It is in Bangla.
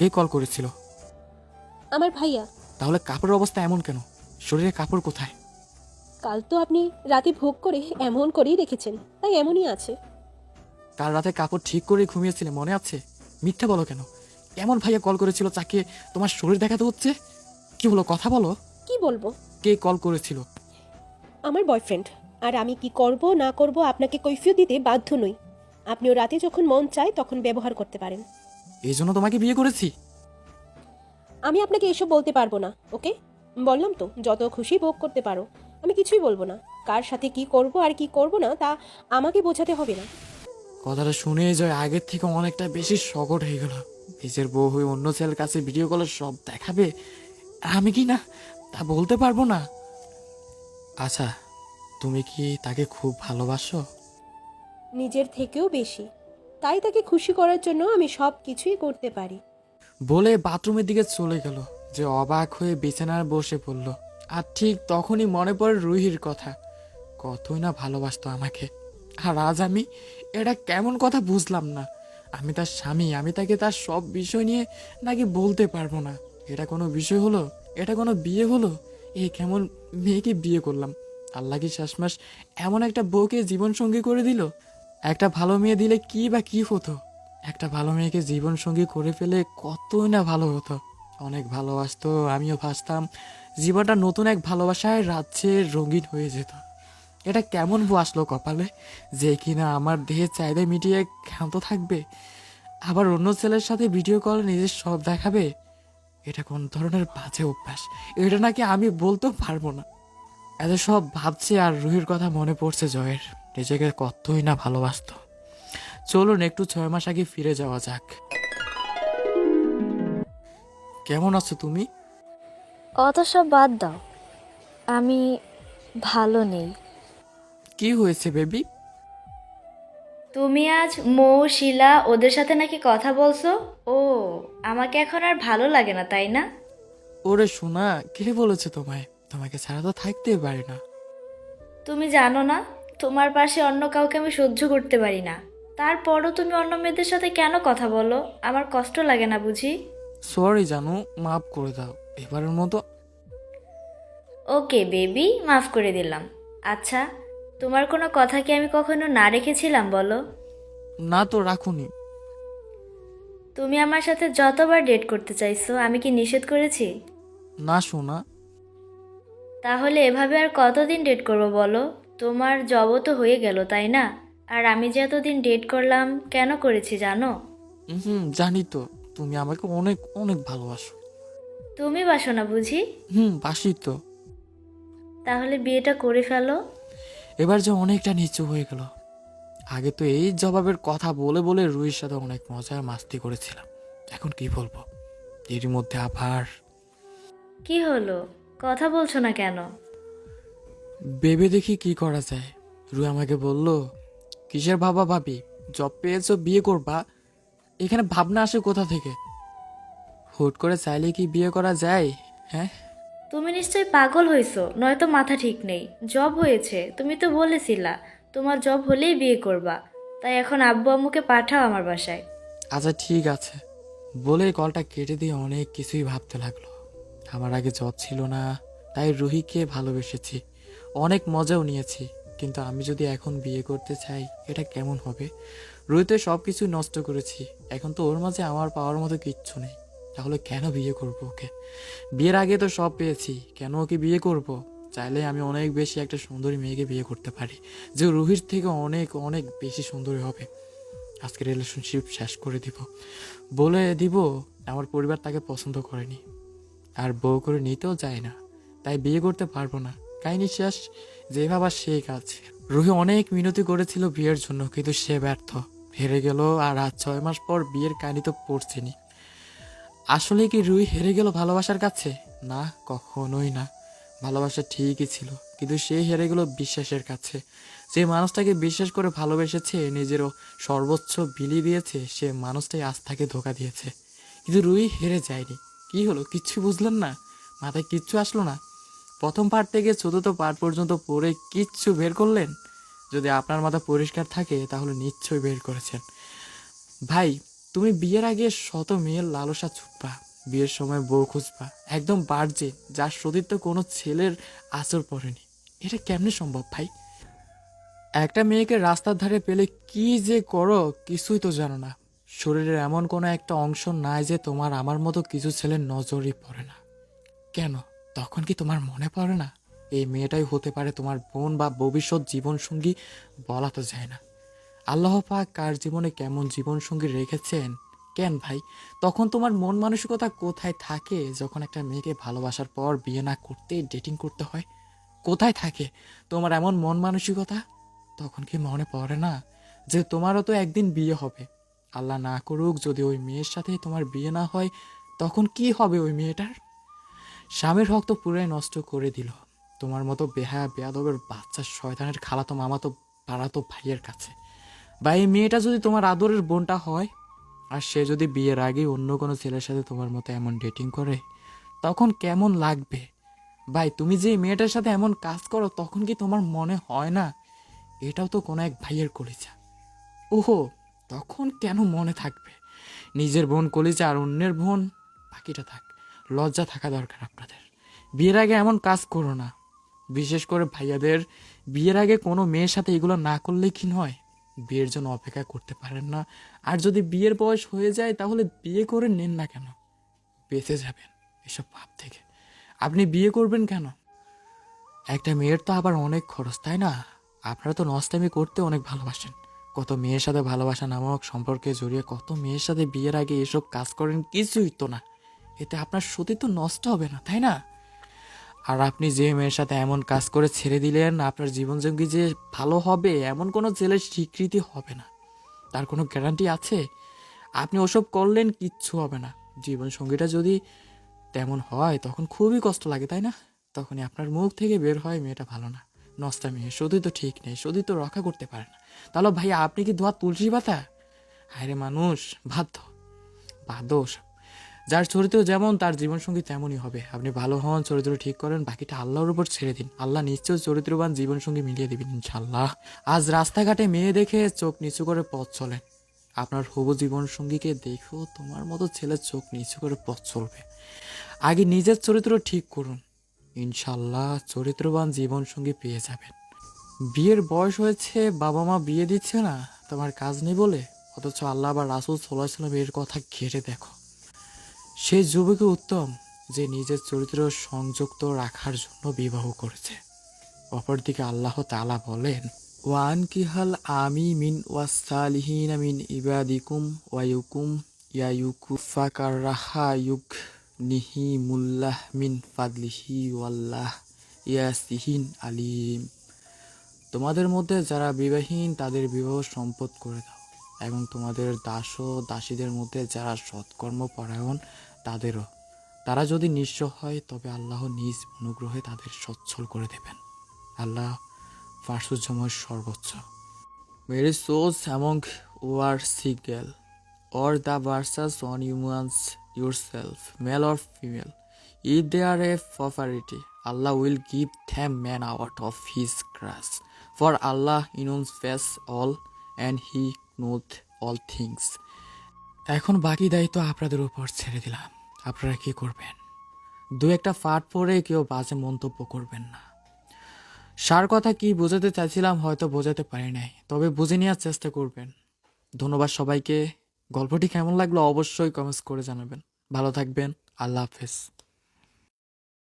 কে কল করেছিল? আমার ভাইয়া। তাহলে কাপড়ের অবস্থা এমন কেন? শরীরে কাপড় কোথায়? কাল তো আপনি রাতে ভোগ করে এমন করেই রেখেছেন তাই এমনই আছে। কাল রাতে কাপড় ঠিক করে ঘুমিয়েছিলে মনে আছে? মিথ্যা বলো কেন? এমন ভাইয়া কল করেছিল তাকে তোমার শরীর দেখাতে হচ্ছে? কি হলো কথা বলো। কি বলব? কে কল করেছিল? আমার বয়ফ্রেন্ড। আর আমি কি করব না করব আপনাকে কৈফিয়ত দিতে বাধ্য নই। আপনিও রাতে যখন মন চায় তখন ব্যবহার করতে পারেন। এই জন্য তোমাকে বিয়ে করেছি। আমি আপনাকে এসব বলতে পারব না ওকে? বললাম তো যত খুশি ভোগ করতে পারো। আমি কিছুই বলব না কার সাথে কি করব আর কি করব না তা আমাকে বোঝাতে হবে না। কথাটা শুনে জয় আগের থেকে অনেকটা বেশি শকট হয়ে গেল। নিজের বউ হয়ে অন্য ছেলের কাছে ভিডিও কলে সব দেখাবে আর আমি কি না তা বলতে পারব না। আচ্ছা তুমি কি তাকে খুব ভালোবাসো? নিজের থেকেও বেশি। তাই তাকে খুশি করার জন্য আমি সব কিছুই করতে পারি। বলে বাথরুমের দিকে চলে গেল, যে অবাক হয়ে বিছানায় বসে পড়ল। আর ঠিক তখনই মনে পড়ে রুহির কথা, কতই না ভালোবাসতো আমাকে। আর আজ আমি এটা কেমন কথা বুঝলাম না। আমি তার স্বামী, আমি তাকে তার সব বিষয় নিয়ে নাকি বলতে পারব না। এটা কোনো বিষয় হলো? এটা কোনো বিয়ে হলো? এ কেমন মেয়েকে বিয়ে করলাম? আল্লাহ কি শেষমাস এমন একটা বউকে জীবন সঙ্গী করে দিল? একটা ভালো মেয়ে দিলে কি বা কি হতো? একটা ভালো মেয়েকে জীবন সঙ্গী করে ফেলে কতই না ভালো হতো। অনেক ভালোবাসতো আমিও ভাসতাম। জীবনটা নতুন এক ভালোবাসায় রাজ্যে রঙিন হয়ে যেত। এটা কেমন বউ আসলো কপালে? যে কিনা আমার দেহের চাহিদা মিটিয়ে ক্ষান্ত থাকবে? আবার অন্য ছেলের সাথে ভিডিও কল নিজের সব দেখাবে? এটা কোন ধরনের বাজে অভ্যাস? এটা নাকি আমি বলতেও পারব না। এত সব ভাবছি আর রুহির কথা মনে পড়ছে জয়ের। নিজেকে কতই না ভালোবাসতো। চলুন একটু ছয় মাস আগে ফিরে যাওয়া যাক। কেমন আছো তুমি? অত সব বাদ দাও। আমি ভালো নেই। কি হয়েছে বেবি? তুমি আজ মৌ শিলা ওদের সাথে নাকি কথা বলছো? ও আমাকে এখন আর ভালো লাগে না তাই না? ওরে শোনা কে বলেছে তোমায়? তোমাকে ছাড়া তো থাকতেই পারি না। তুমি জানো না তোমার পাশে অন্য কাউকে আমি সহ্য করতে পারি না। তারপরও তুমি অন্য মেয়েদের সাথে কেন কথা বলো? আমার কষ্ট লাগে না বুঝি? সরি জানো মাফ করে দাও। এবারের মতো। ওকে বেবি মাফ করে দিলাম। আচ্ছা তোমার কোনো কথা কি আমি কখনো না রেখেছিলাম বলো? না তো রাখুনি। তুমি আমার সাথে যতবার ডেট করতে চাইছো আমি কি নিষেধ করেছি? না শোনা তাহলে এভাবে আর কতদিন ডেট করব বলো? তোমার জবও তো হয়ে গেল তাই না? আর আমি যে এতদিন ডেট করলাম কেন করেছি জানো? হুম জানি তো। তুমি আমাকে অনেক অনেক ভালোবাসো। তুমি বাসো না বুঝি? হুম বাসি তো। তাহলে বিয়েটা করে ফেলো। এবার যে অনেকটা নিচু হয়ে গেল। আগে তো এই জবাবের কথা বলে বলে রুহির সাথে অনেক মজার মাস্তি করেছিলাম। এখন কি বলব? এরই মধ্যে আবার কি হলো? কথা বলছো না কেন? ভেবে দেখি কি করা যায়। রুই আমাকে বলল কিসের ভাবা ভাবি? জব পেয়েছ বিয়ে করবা? এখানে ভাবনা আসে কোথা থেকে? হুট করে চাইলে কি বিয়ে করা যায় হ্যাঁ? তুমি নিশ্চয়ই পাগল হয়েছো নয়তো মাথা ঠিক নেই। জব হয়েছে তুমি তো বলেছিলা তোমার জব হলেই বিয়ে করবা। তাই এখন আব্বু আম্মুকে পাঠাও আমার বাসায়। আচ্ছা ঠিক আছে। বলে কলটা কেটে দিয়ে অনেক কিছুই ভাবতে লাগল। আমার আগে জ্বর ছিল না, তাই রুহিকে ভালোবেসেছি। অনেক মজাও নিয়েছি, কিন্তু আমি যদি এখন বিয়ে করতে চাই, এটা কেমন হবে? রুহিতে সব কিছু নষ্ট করেছি, এখন তো ওর মাঝে আমার পাওয়ার মতো কিচ্ছু নেই। তাহলে কেন বিয়ে করব ওকে? বিয়ের আগে তো সব পেয়েছি, কেন ওকে বিয়ে করব? চাইলে আমি অনেক বেশি একটা সুন্দরী মেয়েকে বিয়ে করতে পারি, যে রুহির থেকে অনেক অনেক বেশি সুন্দরী হবে। আজকে রিলেশনশিপ শেষ করে দিব। বলে দিব, আমার পরিবার তাকে পছন্দ করেনি। আর বউ করে নিতেও যায় না। তাই বিয়ে করতে পারব না। কাহিনী শেষ যে ভাবার সেই কাজ। রুহি অনেক মিনতি করেছিল বিয়ের জন্য, কিন্তু সে ব্যর্থ। হেরে গেল আর আজ ছয় মাস পর বিয়ের কাহিনী তো পড়ছেনি আসলে কি রুই হেরে গেল ভালোবাসার কাছে? না, কখনোই না। ভালোবাসা ঠিকই ছিল, কিন্তু সে হেরে গেল বিশ্বাসের কাছে। যে মানুষটাকে বিশ্বাস করে ভালোবেসেছে, নিজেরও সর্বোচ্চ বিলি দিয়েছে, সে মানুষটাই আজ তাকে ধোকা দিয়েছে। কিন্তু রুই হেরে যায়নি। কি হলো? কিচ্ছু বুঝলেন না? মাথায় কিচ্ছু আসলো না। প্রথম পার্ট থেকে চতুর্থ পার্ট পর্যন্ত পড়ে কিচ্ছু বের করলেন? যদি আপনার মাথা পরিষ্কার থাকে, তাহলে নিশ্চয়ই বের করেছেন। ভাই, তুমি বিয়ের আগে শত মেয়ের লালসা ছুটবা বিয়ের সময় বউ খুঁজবা। একদম বাড়ছে যার সতীর্থ কোনো ছেলের আসর পড়েনি। এটা কেমনে সম্ভব ভাই? একটা মেয়েকে রাস্তার ধারে পেলে কি যে করো, কিছুই তো জানো না। শরীরের এমন কোনো একটা অংশ নাই যে তোমার আমার মতো কিছু ছেলের নজরই পড়ে না। কেন? তখন কি তোমার মনে পড়ে না? এই মেয়েটাই হতে পারে তোমার বোন বা ভবিষ্যৎ জীবনসঙ্গী বলা তো যায় না। আল্লাহ পাক কার জীবনে কেমন জীবনসঙ্গী রেখেছেন? কেন ভাই? তখন তোমার মন মানসিকতা কোথায় থাকে যখন একটা মেয়েকে ভালোবাসার পর বিয়ে না করতে ডেটিং করতে হয়? কোথায় থাকে তোমার এমন মন মানসিকতা? তখন কি মনে পড়ে না যে তোমারও তো একদিন বিয়ে হবে? আল্লাহ না করুক, যদি ওই মেয়ের সাথে তোমার বিয়ে না হয়, তখন কি হবে ওই মেয়েটার? স্বামীর হক তো পুরাই নষ্ট করে দিল। তোমার মতো বেহা বেয়াদবের বাচ্চা শয়তানের খালাতো মামাতো পাড়াতো ভাইয়ের কাছে। বা এই মেয়েটা যদি তোমার আদরের বোনটা হয়, আর সে যদি বিয়ের আগে অন্য কোনো ছেলের সাথে তোমার মতো এমন ডেটিং করে, তখন কেমন লাগবে? ভাই, তুমি যে মেয়েটার সাথে এমন কাজ করো, তখন কি তোমার মনে হয় না? এটাও তো কোনো এক ভাইয়ের কলিজা। ওহো! তখন কেন মনে থাকবে? নিজের বোন কলিজা আর অন্যের বোন বাকিটা থাক, লজ্জা থাকা দরকার আপনাদের। বিয়ের আগে এমন কাজ করো না। বিশেষ করে ভাইয়াদের, বিয়ের আগে কোনো মেয়ের সাথে এগুলো না করলে কি নয়? বিয়ের জন্য অপেক্ষা করতে পারেন না। আর যদি বিয়ের বয়স হয়ে যায়, তাহলে বিয়ে করে নেন না কেন? বেঁচে যাবেন এসব ভাব থেকে। আপনি বিয়ে করবেন কেন? একটা মেয়ের তো আবার অনেক খরচ, তাই না? আপনারা তো নষ্টামি করতে অনেক ভালোবাসেন। কত মেয়ের সাথে ভালোবাসা নামক সম্পর্কে জড়িয়ে কত মেয়ের সাথে বিয়ের আগে এসব কাজ করেন কিছুই তো না। এতে আপনার সতী তো নষ্ট হবে না, তাই না? আর আপনি যে মেয়ের সাথে এমন কাজ করে ছেড়ে দিলেন, আপনার জীবনসঙ্গী যে ভালো হবে, এমন কোনো ছেলের স্বীকৃতি হবে না। তার কোনো গ্যারান্টি আছে? আপনি ওসব করলেন, কিচ্ছু হবে না। জীবনসঙ্গীটা যদি তেমন হয়, তখন খুবই কষ্ট লাগে, তাই না? তখনই আপনার মুখ থেকে বের হয় মেয়েটা ভালো না। নষ্টা মেয়ে শুধুই তো ঠিক নেই শুধুই তো রক্ষা করতে পারে না। তাহলে ভাই আপনি কি ধোয়া তুলসী পাতা? হায়রে মানুষ, বাধ্য বাধ্য যার চরিত্র যেমন, তার জীবনসঙ্গী তেমনই হবে। আপনি ভালো হন, চরিত্র ঠিক করেন, বাকিটা আল্লাহর উপর ছেড়ে দিন। আল্লাহ নিশ্চয় চরিত্রবান, জীবনসঙ্গী মিলিয়ে দিবেন ইনশাল্লাহ আজ রাস্তাঘাটে মেয়ে দেখে চোখ নিচু করে পথ চলেন। আপনার হবু জীবনসঙ্গীকে দেখেও তোমার মতো ছেলে চোখ নিচু করে পথ চলবে। আগে নিজের চরিত্র ঠিক করুন। ইনশাল্লাহ চরিত্রবান জীবনসঙ্গী পেয়ে যাবেন। বিয়ের বয়স হয়েছে বাবা মা বিয়ে দিচ্ছে না, তোমার কাজ নেই বলে? অথচ আল্লাহ বা রাসুল সাল্লাম এর কথা ঘেটে দেখো। সে যুবকই উত্তম, যে নিজের চরিত্র সংযুক্ত রাখার জন্য বিবাহ করেছে। অপরদিকে আল্লাহ তালা বলেন, ওয়ান কিহাল আমি মিন ওয়াসালিহিন মিন ইবাদিকুম ওয়ায়ুকুম ইয়ায়ুকু ফাকার রাহা ইউক নিহি মুল্লাহ মিন ফাদলিহি ওয়াল্লাহ ইয়াসিহিন আলিম তোমাদের মধ্যে যারা বিবাহীন তাদের বিবাহ সম্পদ করে দাও এবং তোমাদের দাস ও দাসীদের মধ্যে যারা সৎকর্ম পরায়ণ, তাদেরও। তারা যদি নিঃস্ব হয়, তবে আল্লাহ নিজ অনুগ্রহে তাদের সচ্ছল করে দেবেন। আল্লাহ ফার্সুজময় সর্বোচ্চ। মেরি সোজ অ্যামং ওয়ার সিগেল or the verses on humans yourself, male or female. If they are a property, Allah will give them man out of his grace. For Allah knows all and he knows all things. এখন বাকি দায়িত্ব আপনাদের উপর ছেড়ে দিলাম আপনারা কি করবেন দু একটা ফাট পরে কেউ বাজে মন্তব্য করবেন না সার কথা কি বোঝাতে চাইছিলাম হয়তো বোঝাতে পারি নাই তবে বুঝে নেওয়ার চেষ্টা করবেন ধন্যবাদ সবাইকে গল্পটি কেমন লাগল অবশ্যই কমেন্টস করে জানাবেন। ভালো থাকবেন। আল্লাহ হাফেজ।